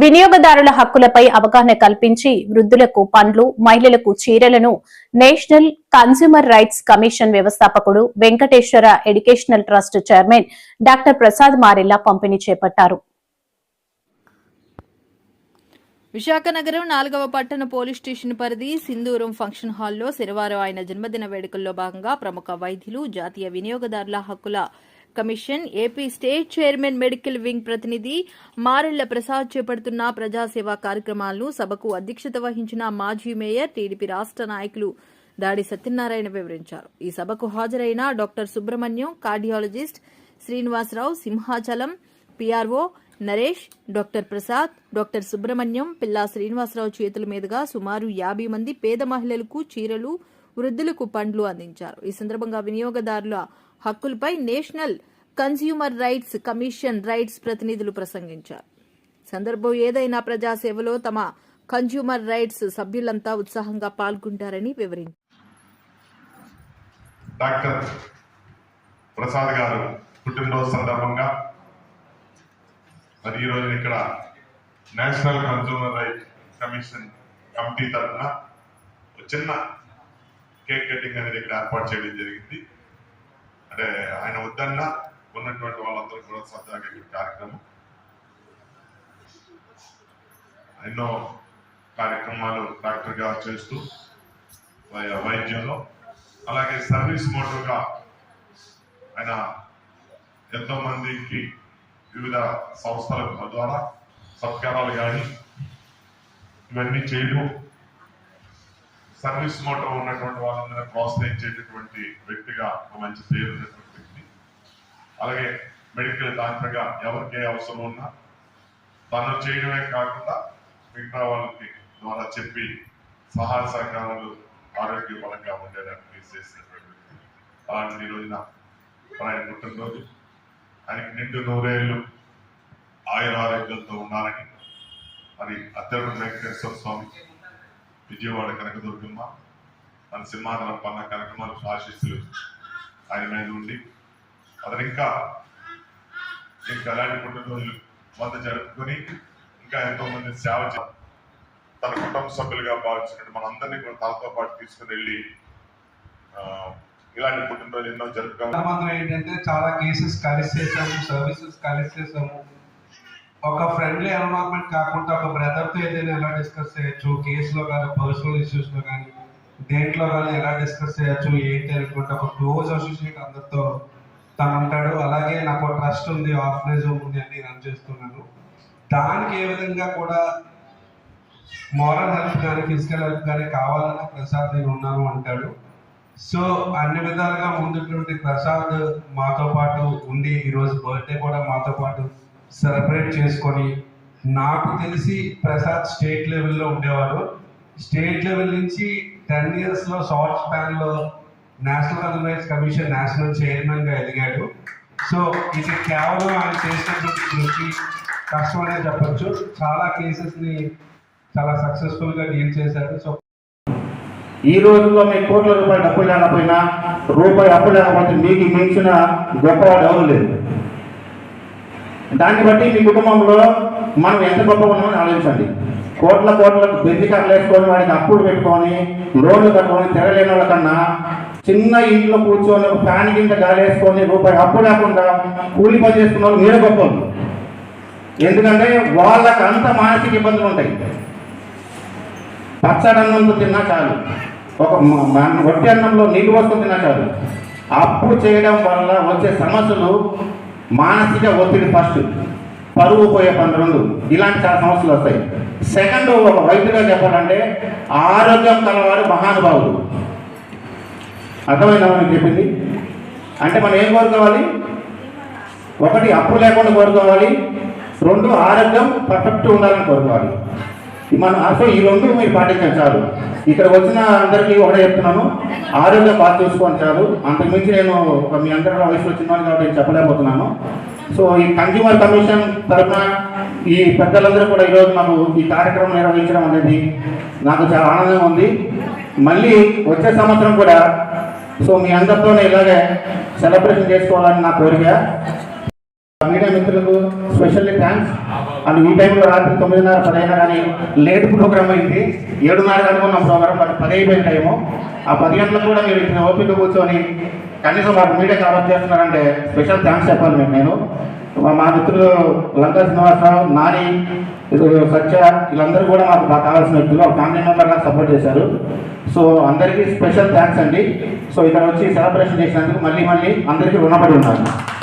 వినియోగదారుల హక్కులపై అవగాహన కల్పించి వృద్ధులకు పండ్లు మహిళలకు చీరలను నేషనల్ కన్స్యూమర్ రైట్స్ కమిషన్ వ్యవస్థాపకుడు Venkateswara educational trust chairman doctor Prasad Marella పంపిణీ చేపట్టారు. విశాఖ నగరం నాలుగవ పట్టణ పోలీస్ స్టేషన్ పరిధి సింధూరం ఫంక్షన్ హాల్లో శనివారం ఆయన జన్మదిన వేడుకల్లో భాగంగా ప్రముఖ వైద్యులు జాతీయ వినియోగదారుల హక్కుల commission AP state chairman medical wing ప్రతినిధి మారెళ్ళ ప్రసాద్ చేపడుతున్న ప్రజాసేవా కార్యక్రమాలను సభకు అధ్యక్షత వహించిన మాజీ మేయర్ టీడీపీ రాష్ట్ర నాయకులు దాడి సత్యనారాయణ వివరించారు. ఈ సభకు హాజరైన doctor Subrahmanyam cardiologist Srinivasa Rao Simhachalam PRO Naresh doctor Prasad doctor Subrahmanyam Pilla Srinivasa Rao చేతుల మీదుగా సుమారు యాభై మంది పేద మహిళలకు చీరలు వృద్ధులకు పండ్లు అందించారు. ఈ సందర్భంగా వినియోగదారుల హక్కులపై national consumer rights commission rights ప్రతినిధులు ప్రసంగించారు. సందర్భం ఏదైనా ప్రజాసేవలో తమ కన్స్యూమర్ రైట్స్ సభ్యులంతా ఉత్సాహంగా పాల్గొంటారని వివరించారు. డాక్టర్ ప్రసాద్ గారు పుట్టినరోజు సందర్భంగా మరి ఈరోజు ఇక్కడ national consumer right commission committee తరఫున చిన్న కేక్ కటింగ్ అనేది ఇక్కడ ఏర్పాటు చేయడం జరిగింది. అంటే ఆయన వద్దన్నా ఉన్నటువంటి వాళ్ళందరూ కూడా సరదాగా కార్యక్రమం. ఎన్నో కార్యక్రమాలు డాక్టర్ గారు చేస్తూ వై- వైద్యంలో. అలాగే సర్వీస్ మోటర్గా ఆయన ఎంతో మందికి వివిధ సంస్థల ద్వారా సత్కారాలు కానీ ఇవన్నీ చేయడం సర్వీస్ మోటో ఉన్నటువంటి వాళ్ళందరినీ ప్రోత్సహించేటటువంటి వ్యక్తిగా ఒక మంచి పేరు ఉన్నటువంటి వ్యక్తి. అలాగే మెడికల్ డాక్టర్గా ఎవరికి ఏ అవసరం ఉన్నా తను చేయడమే కాకుండా మిగతా వాళ్ళకి ద్వారా చెప్పి సహాయ సహకారాలు ఆరోగ్యపరంగా ఉండేదానికి చేసినటువంటి వ్యక్తి. అలాంటి ఈ రోజున ఆయన పుట్టినరోజు. ఆయనకి నిండు నూరేళ్ళు ఆయుర ఆరోగ్యంతో ఉండాలని మరి అత్యంత వెంకటేశ్వర స్వామి విజయవాడ కనకదుర్గమ్మ మన సింహాచలం పన్న కనకమాల ఆశీస్సులు ఆయన మీద ఉండి అతను ఇంకా ఇంకా అలాంటి పుట్టినరోజులు వంద జరుపుకొని ఇంకా ఎంతో మంది సేవ తన కుటుంబ సభ్యులుగా భావించినట్టు మనందరినీ కూడా తనతో పాటు తీసుకుని వెళ్ళి ఇలాంటి పుట్టినరోజు ఎన్నో జరుపుకోవాలి. ఏంటంటే చాలా కేసెస్ కలిసి చేసాము సర్వీసెస్ కలిసి చేసాము ఒక ఫ్రెండ్లీ ఎన్వైరాన్మెంట్ కాకుండా ఒక బ్రదర్తో ఏదైనా ఎలా డిస్కస్ చేయొచ్చు? కేసులో కానీ పర్సనల్ ఇష్యూస్లో కానీ దేంట్లో కానీ ఎలా డిస్కస్ చేయొచ్చు? ఏంటి అనుకుంటే ఒక క్లోజ్ అసోసియేట్ అందరితో తను ఉంటాడు. అలాగే నాకు ట్రస్ట్ ఉంది ఆర్ఫనేజ్ ఉంది అని రన్ చేస్తున్నాను. దానికి ఏ విధంగా కూడా మోరల్ హెల్ప్ కానీ ఫిజికల్ హెల్ప్ కానీ కావాలన్న ప్రసాద్ నేను ఉన్నాను అంటాడు. సో అన్ని విధాలుగా ముందుటువంటి ప్రసాద్ మాతో పాటు ఉండి ఈరోజు బర్త్డే కూడా మాతో పాటు. సెలబ్రేట్ చేసుకొని నాకు తెలిసి ప్రసాద్ స్టేట్ లెవెల్లో ఉండేవాడు. స్టేట్ లెవెల్ నుంచి టెన్ ఇయర్స్లో short స్పాన్లో national consumer rights commission national చైర్మన్గా ఎదిగాడు. సో ఇది కేవలం ఆయన చేసినటువంటి కృషి కష్టమనే చెప్పచ్చు. చాలా కేసెస్ని చాలా సక్సెస్ఫుల్గా డీల్ చేశారు. సో ఈ రోజుల్లో మీకు కోట్ల రూపాయలు డబ్బు లేకపోయినా రూపాయి అప్పు లేకపోతే మీకు మించిన గొప్పవాడు ఎవరు లేదు. దాన్ని బట్టి మీ కుటుంబంలో మనం ఎంత గొప్ప ఉన్నామని ఆలోచించండి. కోట్ల కోట్ల బెంజి కర్రలు వేసుకొని వాడికి అప్పులు పెట్టుకొని లోన్లు కట్టుకొని తెరలేని వాళ్ళకన్నా చిన్న ఇంట్లో కూర్చొని ఫ్యాన్ కింద గాలి వేసుకొని రూపాయి అప్పు లేకుండా కూలి పని చేసుకున్న వాళ్ళు మీరే గొప్ప ఎందుకంటే వాళ్ళకి అంత మానసిక ఇబ్బందులు ఉంటాయి. పచ్చడి అన్నంతో తిన్నా చాలు. ఒక మ- అన్నంలో నీళ్ళు పోసుకొని తిన్నా చాలు. అప్పు చేయడం వల్ల వచ్చే సమస్యలు మానసిక ఒత్తిడి ఫస్ట్ పరువు పోయే పని రెండు. ఇలాంటి చాలా సమస్యలు వస్తాయి. సెకండ్ ఒక వైద్యుగా చెప్పాలంటే ఆరోగ్యం కలవాడు మహానుభావుడు అర్థమైందా మీకు చెప్పింది? అంటే మనం ఏం కోరుకోవాలి? ఒకటి అప్పు లేకుండా కోరుకోవాలి. రెండు ఆరోగ్యం పర్ఫెక్ట్ ఉండాలని కోరుకోవాలి. మన అసలు ఈ రెండు మీరు పాటించండి చాలు. ఇక్కడ వచ్చిన అందరికీ ఒకటే చెప్తున్నాను. ఆరోగ్యం బాగా చూసుకోండి చాలు. అంతకుమించి నేను ఒక మీ అందరి వయసులో చిన్నవాడిని కాబట్టి చెప్పలేకపోతున్నాను. సో ఈ కన్జ్యూమర్ కమిషన్ తరఫున ఈ పెద్దలందరూ కూడా ఈరోజు మాకు ఈ కార్యక్రమం నిర్వహించడం అనేది నాకు చాలా ఆనందంగా ఉంది. మళ్ళీ వచ్చే సంవత్సరం కూడా సో మీ అందరితోనే ఇలాగే సెలబ్రేషన్ చేసుకోవాలని నా కోరిక. మీడియా మిత్రులకు స్పెషల్లీ థ్యాంక్స్ అండ్ ఈ టైంలో రాత్రి తొమ్మిదిన్నర పదైనా కానీ లేట్ ప్రోగ్రామ్ అయింది. ఏడున్నర అనుకున్నాం ప్రోగ్రామ్ బట్ పది అయిపోయిన టైము ఆ పది గంటలకు కూడా మీరు ఇచ్చిన ఓపిక కూర్చొని కనీసం మాకు మీడియా కవర్ చేస్తున్నారంటే స్పెషల్ థ్యాంక్స్ చెప్పాలి మేము నేను. మా- మా మిత్రులు లంకా శ్రీనివాసరావు నాని సత్య వీళ్ళందరూ కూడా మాకు బాగా కావాల్సిన వ్యక్తులు. ఒక ఫ్యామిలీ మెంబర్గా సపోర్ట్ చేశారు. సో అందరికీ స్పెషల్ థ్యాంక్స్ అండి. సో ఇక్కడ వచ్చి సెలబ్రేషన్ చేసినందుకు మళ్ళీ మళ్ళీ అందరికీ రుణపడి ఉన్నాను.